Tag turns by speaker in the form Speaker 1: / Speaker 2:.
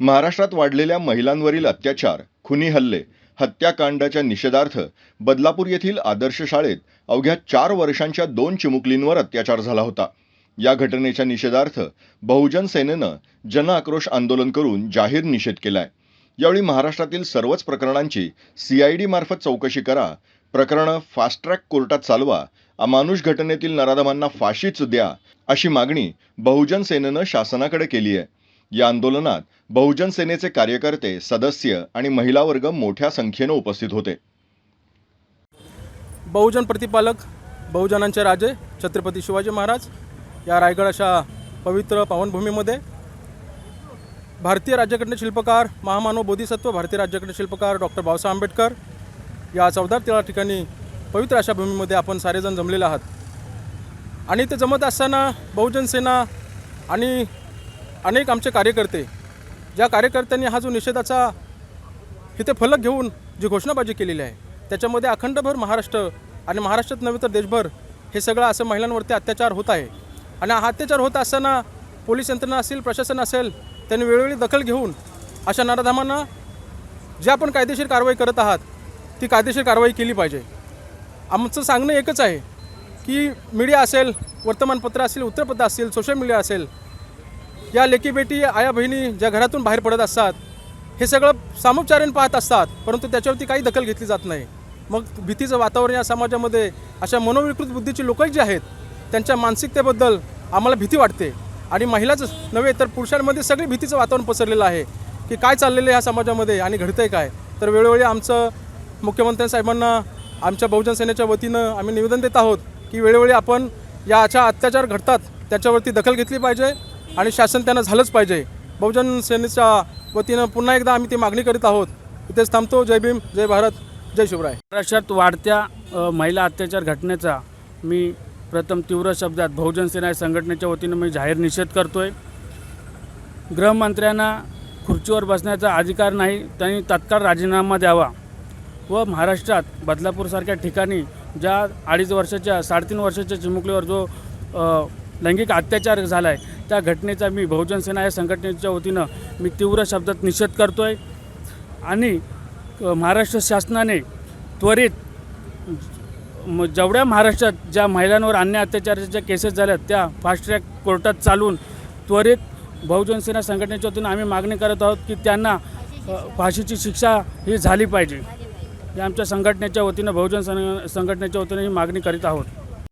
Speaker 1: महाराष्ट्रात वाढलेल्या महिलांवरील अत्याचार खुनी हल्ले हत्याकांडाच्या निषेधार्थ बदलापूर येथील आदर्श शाळेत अवघ्या चार वर्षांच्या दोन चिमुकलींवर अत्याचार झाला होता. या घटनेच्या निषेधार्थ बहुजन सेनेनं जनआक्रोश आंदोलन करून जाहीर निषेध केलाय. यावेळी महाराष्ट्रातील सर्वच प्रकरणांची सीआयडी मार्फत चौकशी करा प्रकरणं फास्ट ट्रॅक कोर्टात चालवा अमानुष घटनेतील नराधमांना फाशीच द्या अशी मागणी बहुजन सेनेनं शासनाकडे केली आहे या आंदोलनात बहुजन सेनेचे कार्यकर्ते सदस्य आणि महिला वर्ग मोठ्या संख्येनं उपस्थित होते.
Speaker 2: बहुजन प्रतिपालक बहुजनांचे राजे छत्रपती शिवाजी महाराज या रायगड अशा पवित्र पावनभूमीमध्ये भारतीय राज्यघटना शिल्पकार महामानव बोधिसत्व भारतीय राज्यघटना शिल्पकार डॉक्टर बाबासाहेब आंबेडकर या चौदा तेरा ठिकाणी पवित्र अशा भूमीमध्ये आपण सारेजण जमलेले आहात. आणि ते जमत असताना बहुजन सेना आणि अनेक आमचे कार्यकर्ते ज्या कार्यकर्त्यांनी हा जो निषेधाचा इथे फलक घेऊन जी घोषणाबाजी केलेली आहे त्याच्यामध्ये अखंडभर महाराष्ट्र आणि महाराष्ट्रात नव्हे तर देशभर हे सगळं असं महिलांवरती अत्याचार होत आहे. आणि हा अत्याचार होत असताना पोलीस यंत्रणा असेल प्रशासन असेल त्यांनी वेळोवेळी दखल घेऊन अशा नराधामांना जे आपण कायदेशीर कारवाई करत आहात ती कायदेशीर कारवाई केली पाहिजे. आमचं सांगणं एकच आहे की मीडिया असेल वर्तमानपत्र असेल वृत्तपत्र असेल सोशल मीडिया असेल या लेकी बेटी आया बहिणी ज्या घरातून बाहेर पडत असतात हे सगळं सामोपचाराने पाहत असतात परंतु त्याच्यावरती काही दखल घेतली जात नाही. मग भीतीचं वातावरण या समाजामध्ये अशा मनोविकृत बुद्धीचे लोक जे आहेत त्यांच्या मानसिकतेबद्दल आम्हाला भीती वाटते. आणि महिलाच नव्हे तर पुरुषांमध्ये सगळी भीतीचं वातावरण पसरलेलं आहे की काय चाललेलं आहे ह्या समाजामध्ये आणि घडतं आहे काय? तर वेळोवेळी आमचं मुख्यमंत्री साहेबांना आमच्या बहुजन सेनेच्या वतीनं आम्ही निवेदन देत आहोत की वेळोवेळी आपण या अशा अत्याचार घडतात त्याच्यावरती दखल घेतली पाहिजे. आणि शासन त्यांना झालंच पाहिजे. बहुजन सेनेच्या वतीनं पुन्हा एकदा आम्ही ती मागणी करीत आहोत. इथेच थांबतो. जय भीम जय भारत जय शिवराय.
Speaker 3: महाराष्ट्रात वाढत्या महिला अत्याचार घटनेचा मी प्रथम तीव्र शब्दात बहुजन सेना या संघटनेच्या वतीनं मी जाहीर निषेध करतो आहे गृहमंत्र्यांना खुर्चीवर बसण्याचा अधिकार नाही त्यांनी तत्काळ राजीनामा द्यावा. व महाराष्ट्रात बदलापूरसारख्या ठिकाणी ज्या अडीच वर्षाच्या साडेतीन वर्षाच्या चिमुकलीवर जो लैंगिक अत्याचार झाला आहे त्या घटनेचा मी बहुजन सेना या संघटनेच्या वतीनं मी तीव्र शब्दात निषेध करतो आहे आणि महाराष्ट्र शासनाने त्वरित म- जेवढ्या महाराष्ट्रात ज्या महिलांवर अन्य अत्याचाराच्या केसेस झाल्यात त्या फास्ट ट्रॅक कोर्टात चालवून त्वरित बहुजन सेना संघटनेच्या वतीनं आम्ही मागणी करत आहोत की त्यांना फाशीची शिक्षा ही झाली पाहिजे. ही आमच्या संघटनेच्या वतीनं बहुजन सं संघटनेच्या वतीनं ही मागणी करीत आहोत.